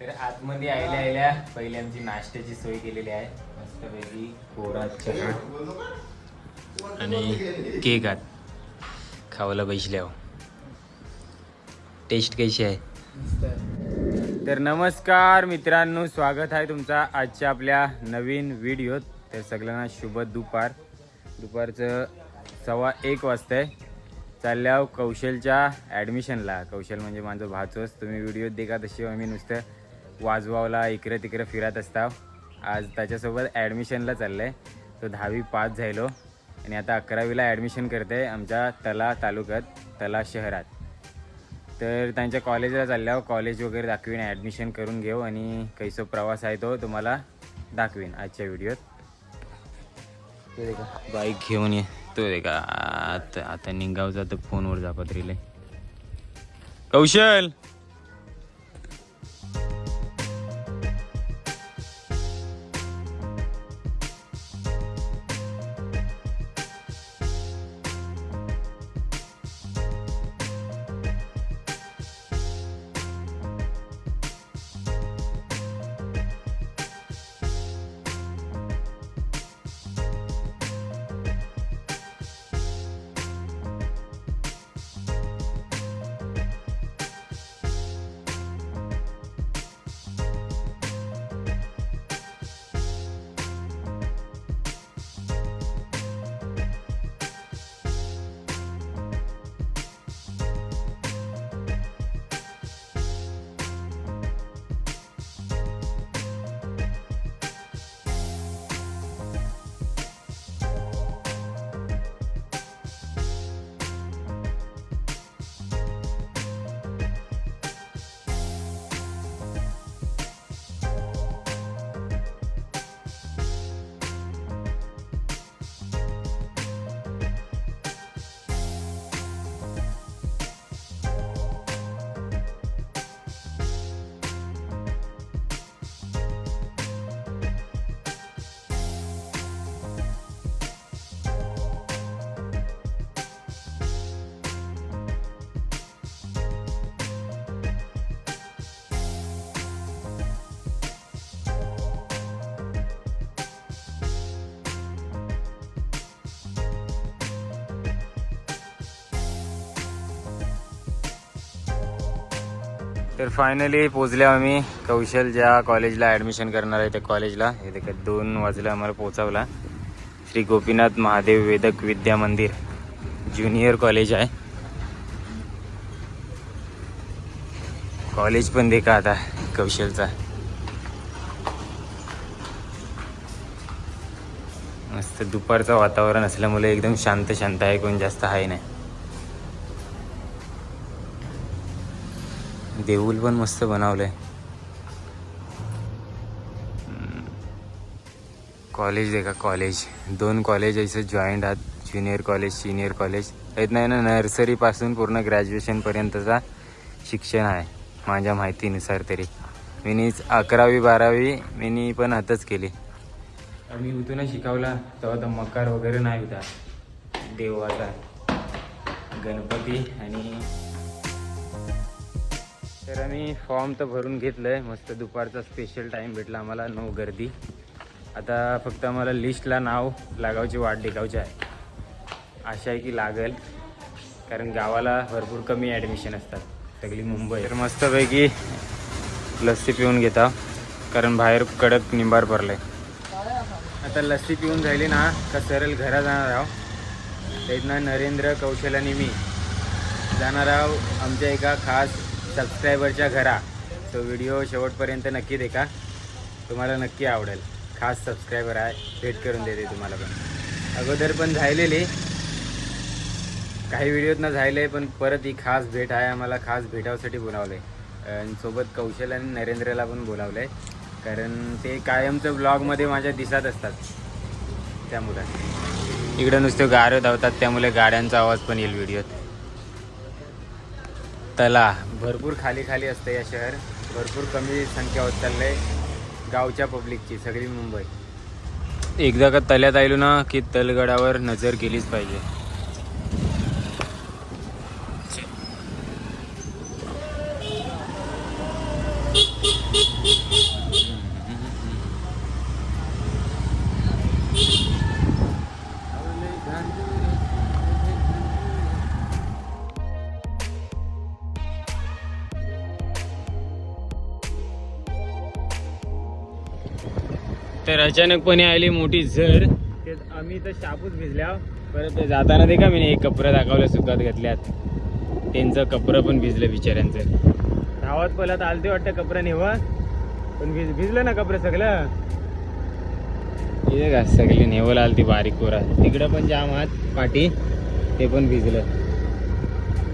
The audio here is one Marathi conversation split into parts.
तर आतमध्ये आयल्या आयल्या पहिले आमची नाश्त्याची सोय केलेली आहे. मस्तपैकी कोरा चहा आणि केक आत. खावायला बैसल्यावर टेस्ट हो. कशी आहे? तर नमस्कार मित्रांनो स्वागत आहे तुमचा आजच्या आपल्या नवीन व्हिडिओत. तर सगळ्यांना शुभ दुपार. दुपारचं सव्वा एक वाजता आहे चालल्या हो कौशलच्या ॲडमिशनला कौशल म्हणजे माझं भाचोच तुम्ही व्हिडिओत देखा तशी आम्ही नुसतं वाजवावला इकडे तिकडे फिरत असता आज त्याच्यासोबत ॲडमिशनला चाललं आहे तो दहावी पास झालो आणि आता अकरावीला ॲडमिशन करते आमच्या तला तालुक्यात तला शहरात. तर त्यांच्या कॉलेजला चालल्यावर कॉलेज वगैरे दाखवीन ॲडमिशन करून घेऊ आणि कैसो प्रवास आहे तो तुम्हाला दाखवीन आजच्या व्हिडिओत तो बाईक घेऊन ये. तो देखा का आता आता निघावचा तर फोनवर जापत रिले कौशल! तर फायनली पोचले आम्ही कौशल ज्या कॉलेजला ॲडमिशन करणार आहे त्या कॉलेजला हे देखा दोन वाजला आम्हाला पोचावला श्री गोपीनाथ महादेव वेदक विद्या मंदिर ज्युनियर कॉलेज आहे. कॉलेज पण देखा आता कौशलचा. मस्त दुपारचं वातावरण असल्यामुळे एकदम शांत शांत आहे कोण जास्त आहे नाही. देऊल पण मस्त बनवलंय. कॉलेज देखा कॉलेज. दोन कॉलेज असे जॉईंट आहात ज्युनियर कॉलेज सिनियर कॉलेज येत नाही ना नर्सरीपासून पूर्ण ग्रॅज्युएशनपर्यंतचा शिक्षण आहे माझ्या माहितीनुसार तरी. मी अकरावी बारावी मी पण आताच केली. मी उतूनच शिकवला तेव्हा तर मकार वगैरे नाही होता. देवाचा गणपती आणि आम्ही फॉर्म तर भरून घेतलं आहे मस्त दुपारचा स्पेशल टाईम भेटला आम्हाला नो गर्दी. आता फक्त आम्हाला लिस्टला नाव लागावची वाट डेगावची आहे. आशा आहे की लागेल कारण गावाला भरपूर कमी ॲडमिशन असतात. सगळी मुंबई. तर मस्तपैकी लस्सी पिऊन घेता कारण बाहेर कडक निंबार भरलं आहे आता लस्सी पिऊन झाली ना का सरळ घरा जाणार आहो. त्यातनं नरेंद्र कौशल आणि मी. जाणार आहो आमच्या एका खास सबस्क्रायबरच्या घरा. तो व्हिडिओ शेवटपर्यंत नक्की देखा. तुम्हाला नक्की आवडेल. खास सबस्क्रायबर आहे. भेट करून देते तुम्हाला पण. अगोदर पण झालेली. काही व्हिडिओत ना झाले पण परत ही खास भेट आहे. आम्हाला खास भेटावसाठी बोलावलं आहे आणि सोबत कौशल आणि नरेंद्रला पण बोलावलं आहे कारण ते कायमचं ब्लॉगमध्ये माझ्या दिसत असतात. त्यामुळे इकडं नुसते गाड्या धावतात. त्यामुळे गाड्यांचा आवाज पण येईल व्हिडिओत तला भरपूर खाली खाली असतं या शहर. भरपूर कमी संख्या होत चाललंय गावच्या पब्लिकची सगळी मुंबई. एकदा का तल्यात आलो ना की तलगडावर नजर केलीच पाहिजे. अचानकपणे आली मोठी झर. ते आम्ही तर शापूच भिजल्या. परत ते जाताना ते का मी एक कपडे दाखवलं सुकात घातल्यात. त्यांचं कपडं पण भिजलं बिचाऱ्यांचं. धावत पहिला तर आलते वाटतं कपडं नेवा पण भिज भिजलं ना कपडे सगळं? का सगळी नेवल आलती बारीक कोरा तिकडं पण जाम आहात पाठी ते पण भिजलं.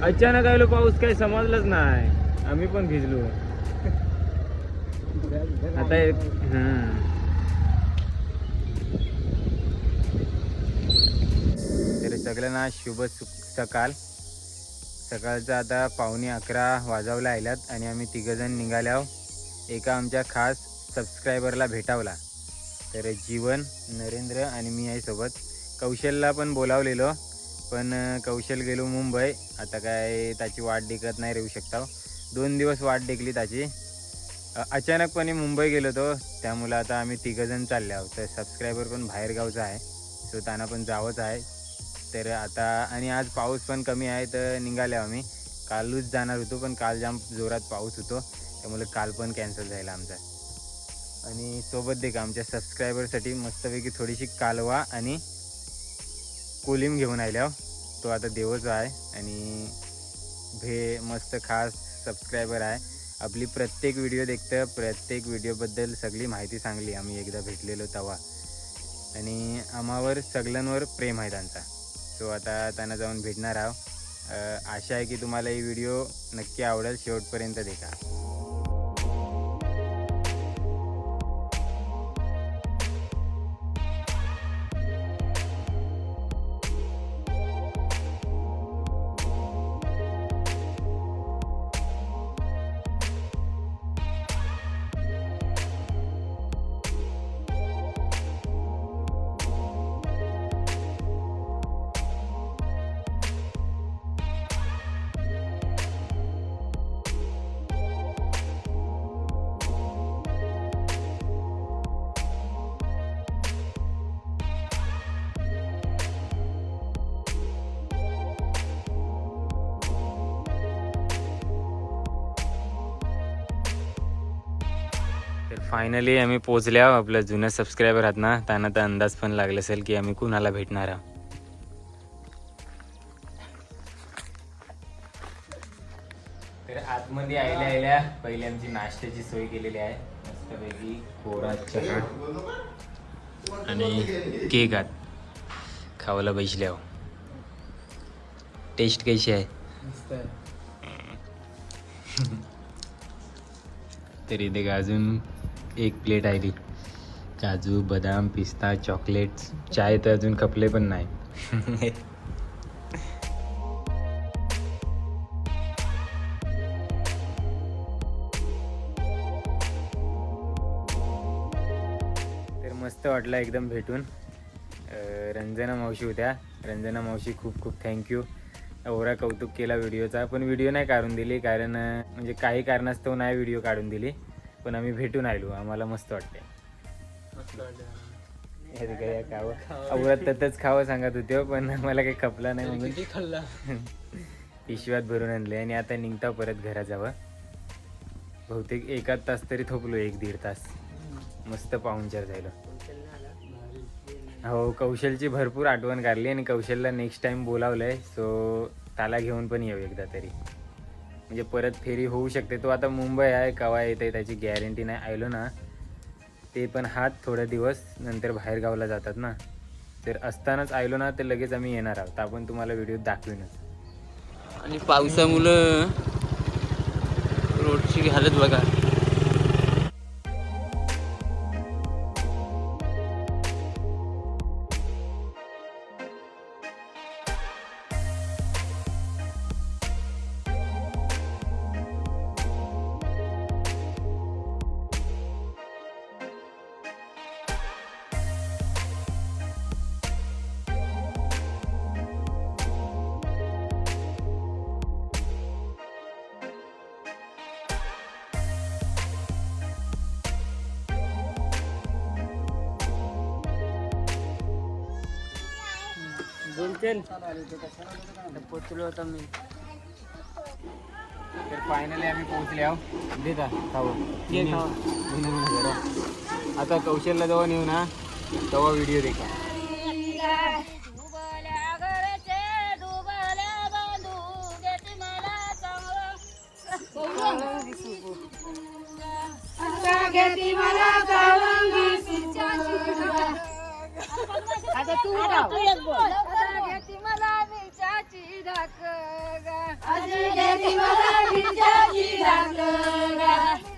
अचानक आलो पाऊस काही समजलंच नाही. आम्ही पण भिजलो. आता एक हम्म. तर सगळ्यांना शुभ सु- सकाळ सकाळचं आता पावणे अकरा वाजवला आल्यात आणि आम्ही तिघजण निघाल्याव एका आमच्या खास सबस्क्रायबरला भेटावला. तर जीवन नरेंद्र आणि मी आहे सोबत. कौशलला पण बोलावलेलो पण कौशल गेलो मुंबई. आता काय त्याची वाट डेकत नाही राहू शकता दोन दिवस वाट डेकली त्याची. अचानकपणे मुंबई गेलो तो. त्यामुळं आता आम्ही तिघंजण चालले आहोत तर सबस्क्रायबर पण बाहेरगावचा आहे. सो त्यांना पण जावंच आहे. तर आता आणि आज पाऊस पण कमी आहे तर निघाले आम्ही. कालच जाणार होतो पण काल जाम जोरात पाऊस होतो. त्यामुळे काल पण कॅन्सल झाला आमचा. आणि सोबत दे का आमच्या सबस्क्रायबरसाठी मस्तपैकी थोडीशी कालवा आणि कोलिम घेऊन आल्या तो आता देवच आहे आणि भे मस्त खास सबस्क्रायबर आहे. आपली प्रत्येक व्हिडिओ देखतं प्रत्येक व्हिडिओबद्दल सगळी माहिती सांगली. आम्ही एकदा भेटलेलो तेव्हा आणि आम्हावर सगळ्यांवर प्रेम आहे त्यांचा. सो आता त्यांना जाऊन भेटणार आहो. आशा आहे की तुम्हाला ही व्हिडिओ नक्की आवडेल. शेवटपर्यंत देखा. फायनली आम्ही पोचल्या आपलं जुनं सबस्क्रायबर आहात ना त्यांना तर अंदाज पण लागला असेल की आम्ही कुणाला भेटणार आहोत. तर आतमध्ये आयल्या आयल्या पहिले आमची नाश्त्याची सोय केलेली आहे. मस्तपैकी कोरा चहा आणि केक आत खावायला बैसल्या हो. टेस्ट कशी आहे? तर का अजून एक प्लेट आहे काजू बदाम पिस्ता चॉकलेट्स चाय तर अजून खपले पण नाही. तर मस्त वाटलं एकदम भेटून. रंजना मावशी होत्या. रंजना मावशी खूप खूप थँक्यू एवढा कौतुक केला व्हिडिओचा. पण व्हिडिओ नाही काढून दिली कारण म्हणजे काही कारणास्तव नाही व्हिडिओ काढून दिली. पण आम्ही भेटून आलो. आम्हाला मस्त वाटते काय खावं. आवरात ततच खावं सांगत होते हो, पण मला काही खपला नाही म्हणून. खाल्ला? पिशव्यात भरून आणले आणि आता निघता परत घरा जावं. बहुतेक एकाच तास तरी थोपलो एक दीड तास. मस्त पाहुणचार झालं. हो कौशलची भरपूर आठवण काढली आणि कौशलला नेक्स्ट टाइम बोलावलंय सो त्याला घेऊन पण येऊ एकदा तरी. म्हणजे परत फेरी होऊ शकते. तो आता मुंबई आहे कवा येते त्याची गॅरंटी नाही. आलो ना ते पण हात थोडे दिवस नंतर बाहेर गावला जातात ना. तर असतानाच आयलो ना तर लगेच आम्ही येणार आहोत. आपण तुम्हाला व्हिडिओ दाखवीनच. आणि पावसामुळं रोडची हालत बघा. बोलतेल पोचलो होता मी. तर फायनली आम्ही पोहोचले आहो. खाऊ. उन्हा- उन्हा जरा. आता कौशलला जेव्हा नेऊ ना तेव्हा व्हिडिओ देखा. आता तू घेती मला मिरच्याची ढाक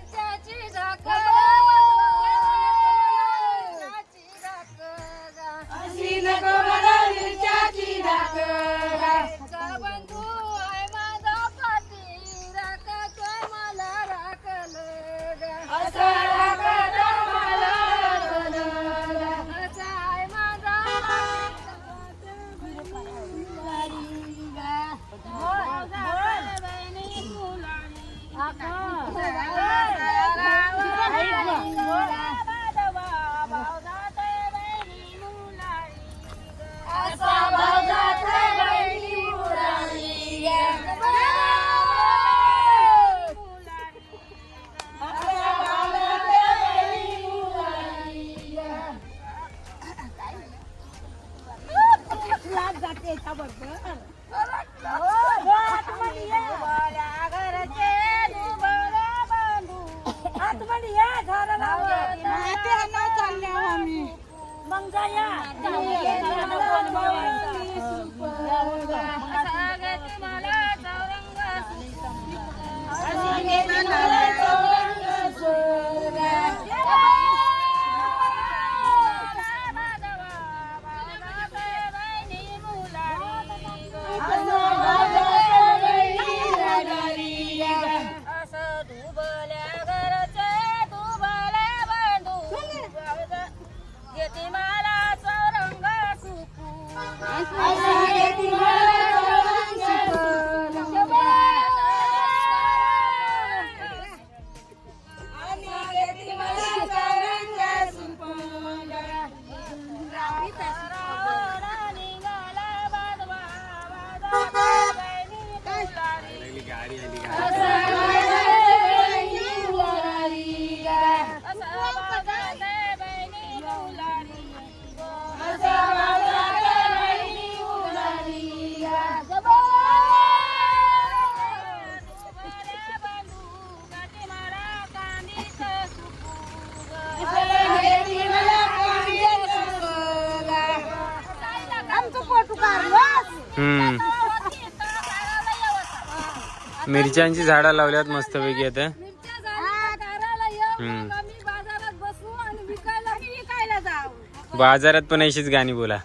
मिरच्यांची झाडं लावल्यात मस्तपैकी आता. मिरच्या झाल्या काढायला ये, हम्म. मग आम्ही बाजारात बसू आणि विकायला मी विकायला जाऊ. बाजारात पण अशीच गाणी बोला.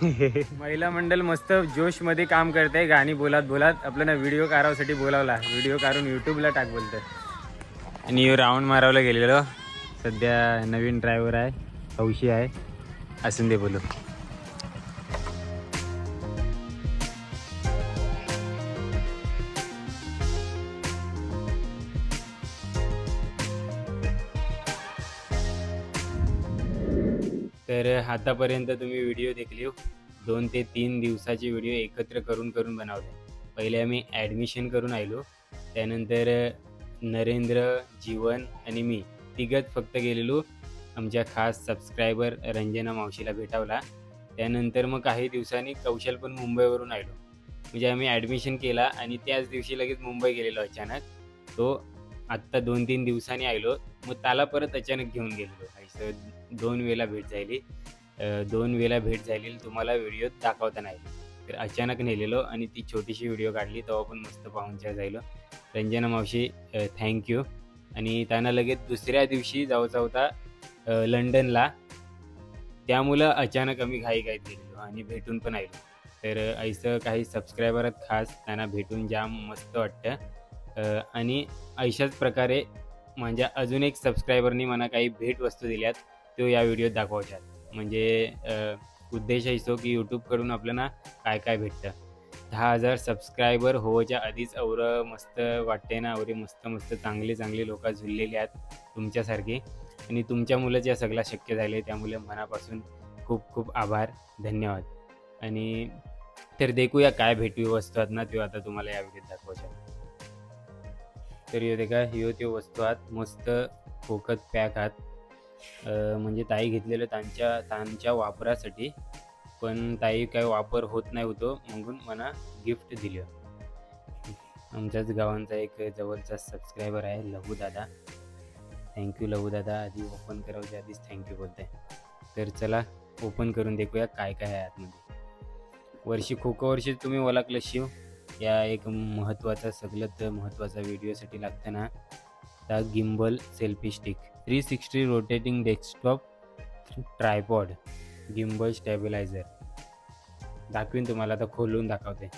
महिला मंडळ मस्त जोशमध्ये काम करते गाणी बोलात बोलात. आपल्याला व्हिडिओ काढासाठी बोलावला. व्हिडिओ काढून युट्यूबला टाक बोलत. आणि राऊंड मारावला गेलेलो. सध्या नवीन ड्रायव्हर आहे हौशी आहे. असून दे बोलू तर आतापर्यंत तुम्ही व्हिडिओ देखली दोन ते तीन दिवसाचे व्हिडिओ एकत्र करून करून बनवले. पहिले आम्ही ॲडमिशन करून आलो त्यानंतर नरेंद्र जीवन आणि मी तिघत फक्त गेलेलो. आमच्या खास सबस्क्रायबर रंजना मावशीला भेटावला. त्यानंतर मग काही दिवसांनी कौशल पण मुंबईवरून आलो. म्हणजे आम्ही ॲडमिशन केला आणि त्याच दिवशी लगेच मुंबई गेलेलो अचानक. तो आत्ता दोन तीन दिवसांनी आलो. मग त्याला परत अचानक घेऊन गेलेलो. असं दोन वेळेला भेट झाली. दोन वेळेला भेट झालेली तुम्हाला व्हिडिओ दाखवता नाही तर अचानक नेलेलो आणि ती छोटीशी व्हिडिओ काढली. तेव्हा पण मस्त पाहुणचार झालो. रंजना मावशी थँक्यू आणि त्यांना लगेच दुसऱ्या दिवशी जाऊचा होता. लंडनला. त्यामुळं अचानक आम्ही घाई घाईत गेलेलो आणि भेटून पण आलो. तर ऐसं काही सबस्क्रायबर आहेत खास त्यांना भेटून जाम मस्त वाटतं. आणि अशाच प्रकारे माझ्या अजून एक सबस्क्रायबरनी मला काही भेटवस्तू दिल्यात तो या व्हिडिओत दाखवायच्यात. म्हणजे उद्देश असो की यूट्यूबकडून आपल्याला काय काय भेटतं. दहा हजार सबस्क्रायबर होच्या आधीच एवढं मस्त वाटते ना अवरे मस्त मस्त चांगले चांगले लोक झुललेले आहेत तुमच्यासारखे. आणि तुमच्या मुलंच या सगळं शक्य झाले त्यामुळे मनापासून खूप खूप आभार धन्यवाद. आणि तर देखूया काय भेटवी वस्तू आहेत ना तो आता तुम्हाला या व्हिडिओत दाखवायच्या तर यो का ह्यो त्यो वस्तू आहात मस्त फोकत पॅक आहात. म्हणजे ताई घेतलेलं त्यांच्या त्यांच्या वापरासाठी पण ताई काय वापर होत नाही होतो म्हणून मला गिफ्ट दिलं. आमच्याच गावांचा एक जवळचा सबस्क्रायबर आहे लहू दादा. थँक्यू लहू दादा. आधी ओपन करायच्या आधीच थँक्यू बोलते तर चला ओपन करून देखूया काय काय आहे आतमध्ये. वर्षी खो खो वर्षी तुम्ही ओळखलं शिव. या एक महत्त्वाचा सगळ्यात महत्त्वाचा व्हिडिओसाठी लागतं ना gimbal selfie stick three sixty rotating desktop tripod gimbal stabiliser दाखवीन तुम्हाला आता खोलून दाखवते.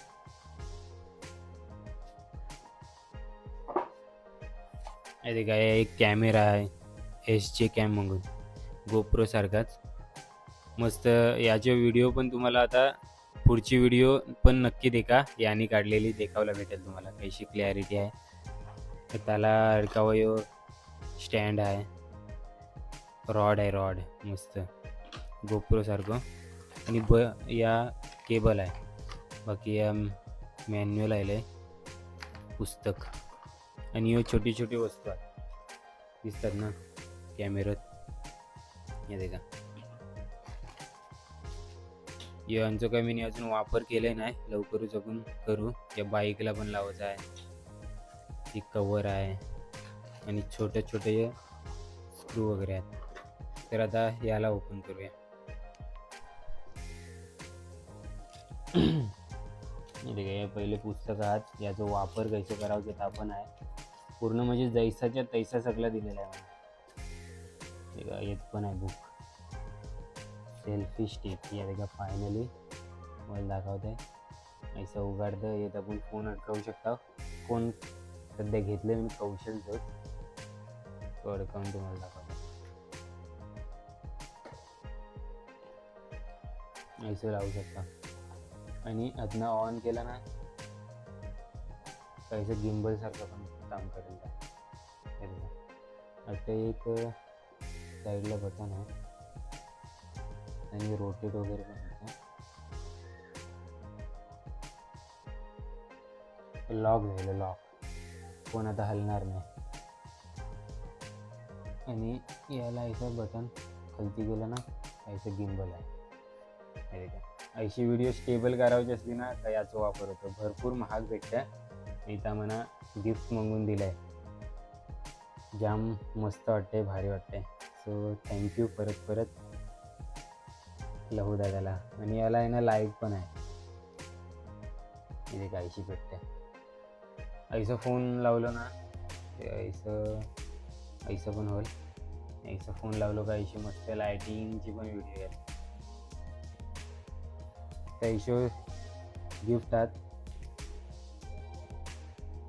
ते काय एक कॅमेरा आहे एस जे कॅम म्हणून गोप्रोसारखाच मस्त याचे व्हिडिओ पण तुम्हाला आता पुढची व्हिडिओ पण नक्की देखा याने काढलेली देखावला भेटेल तुम्हाला कशी क्लॅरिटी आहे. तर त्याला अडकावयो स्टँड आहे. रॉड आहे रॉड मस्त. गोप्रोसारखं आणि ब या केबल आहे. बाकी या मॅन्युअल आहे पुस्तक. आणि ह्यो छोटी छोटी वस्तू आहेत. दिसतात ना कॅमेऱ्यात. हे देखा. यांचं काय मी अजून वापर केले नाही. लवकरच आपण करू. या बाईकला पण लावायचं आहे. ती कवर आहे. आणि छोटे छोटे स्क्रू वगैरे आहेत. तर आता याला ओपन करूया. हे पहिले पुस्तक आहात. याचा वापर कैसे करावं ते आपण आहे. पूर्ण म्हणजे जैसाच्या तैसा सगळं दिलेला आहे मला येत पण आहे बुक सेल्फी स्टिक या देखा फायनली मला दाखवते. ऐसा उघडतं येत आपण फोन अडकवू शकता. फोन सध्या घेतले मी कौशलचं तो अडकावून तुम्हाला दाखवतो. ऐसं लावू शकता. आणि आतनं ऑन केला ना काहीसं गिम्बल सारखं पण. काम करेल का? आता एक साईडला बटन आहे. आणि रोटेट वगैरे पण होतं. लॉक झालं लॉक. फोन आता हलणार नाही. आणि याला असं बटन खालती गेलं ना याचं गिम्बल आहे. अशी व्हिडिओ स्टेबल करायची असली ना तर याचा वापर होतो. भरपूर महाग भेटतं इथं म्हणा गिफ्ट मागून दिलं आहे जाम मस्त वाटते भारी वाटते सो थँक्यू परत परत लहू दादाला. आणि याला आहे ना लाईक पण आहे. इथे काहीशी भेटते ऐसं फोन लावलं ना ते ऐसं ऐसं पण होईल. ऐसं फोन लावलो का मस्त लायटिंगची पण व्हिडिओ आहे. पैशो गिफ्ट आहात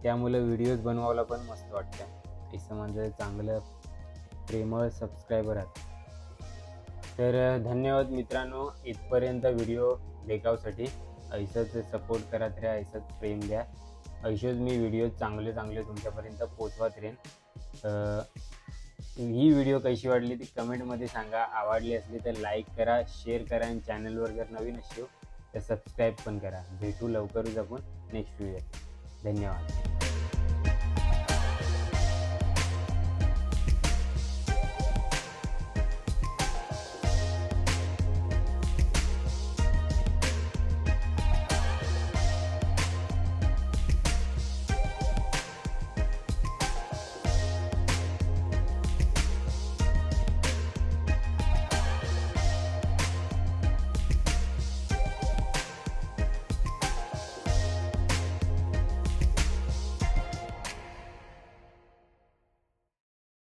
त्यामुळे व्हिडिओज बनवायला पण मस्त वाटतं. असं माझं चांगलं प्रेमळ सबस्क्रायबर आहे तर धन्यवाद मित्रांनो. इथपर्यंत व्हिडिओ देखावसाठी ऐसंच सपोर्ट करत राहा ऐसंच प्रेम द्या. ऐशोच मी व्हिडिओ चांगले चांगले तुमच्यापर्यंत पोचवत राहीन. ही व्हिडिओ कशी वाटली ती कमेंटमध्ये सांगा. आवडली असली तर लाईक करा शेअर करा आणि चॅनलवर जर नवीन असेल तर सबस्क्राईब पण करा. भेटू लवकरच आपण नेक्स्ट व्हिडिओ धन्यवाद.